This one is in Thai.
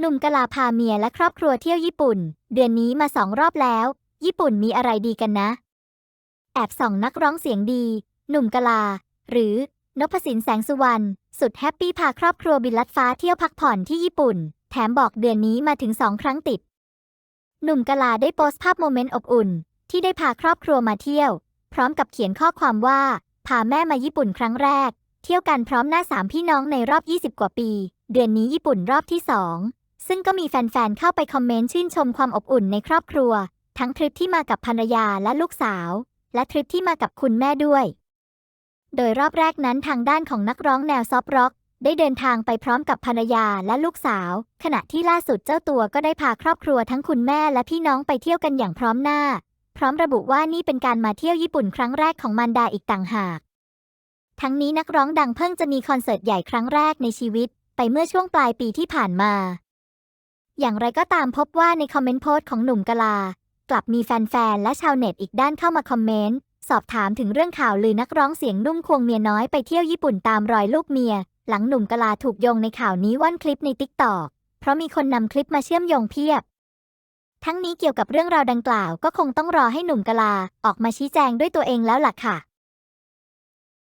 หนุ่มกะลาพาเมียและครอบครัวเที่ยวญี่ปุ่น เดือนนี้มาสองรอบแล้ว ญี่ปุ่นมีอะไรดีกันนะ แอบส่องนักร้องเสียงดี หนุ่มกะลา หรือนพสินแสงสุวรรณสุดแฮปปี้พาครอบครัวบินลัดฟ้าเที่ยวพักผ่อนที่ญี่ปุ่น แถมบอกเดือนนี้มาถึงสองครั้งติด หนุ่มกะลาได้โพสต์ภาพโมเมนต์อบอุ่น ที่ได้พาครอบครัวมาเที่ยว พร้อมกับเขียนข้อความว่า พาแม่มาญี่ปุ่นครั้งแรก เที่ยวกันพร้อมหน้าสามพี่น้องในรอบ 20 กว่าปี เดือนนี้ญี่ปุ่นรอบที่สอง ซึ่งก็มีแฟนๆ เข้าไปคอมเมนต์ชื่นชมความอบอุ่นในครอบครัว ทั้งทริปที่มากับภรรยาและลูกสาว และทริปที่มากับคุณแม่ด้วย โดยรอบแรกนั้นทางด้านของนักร้องแนวซอฟร็อก ได้เดินทางไปพร้อมกับภรรยาและลูกสาว ขณะที่ล่าสุดเจ้าตัวก็ได้พาครอบครัวทั้งคุณแม่และพี่น้องไปเที่ยวกันอย่างพร้อมหน้า พร้อมระบุว่านี่เป็นการมาเที่ยวญี่ปุ่นครั้งแรกของมารดาอีกต่างหาก ทั้งนี้นักร้องดังเพิ่งจะมีคอนเสิร์ตใหญ่ครั้งแรกในชีวิต ไปเมื่อช่วงปลายปีที่ผ่านมา อย่างไรก็ตามพบว่าในคอมเมนต์โพสต์ของหนุ่มกะลา กลับมีแฟนๆ และชาวเน็ตอีกด้านเข้ามาคอมเมนต์ สอบถามถึงเรื่องข่าวลือนักร้องเสียงนุ่มควงเมียน้อยไปเที่ยวญี่ปุ่นตามรอยลูกเมีย หลังหนุ่มกะลาถูกโยงในข่าวนี้ว่อนคลิปในติ๊กตอกเพราะมีคนนำคลิปมาเชื่อมโยงเพียบ ทั้งนี้เกี่ยวกับเรื่องราวดังกล่าวก็คงต้องรอให้หนุ่มกะลาออกมาชี้แจงด้วยตัวเองแล้วล่ะค่ะ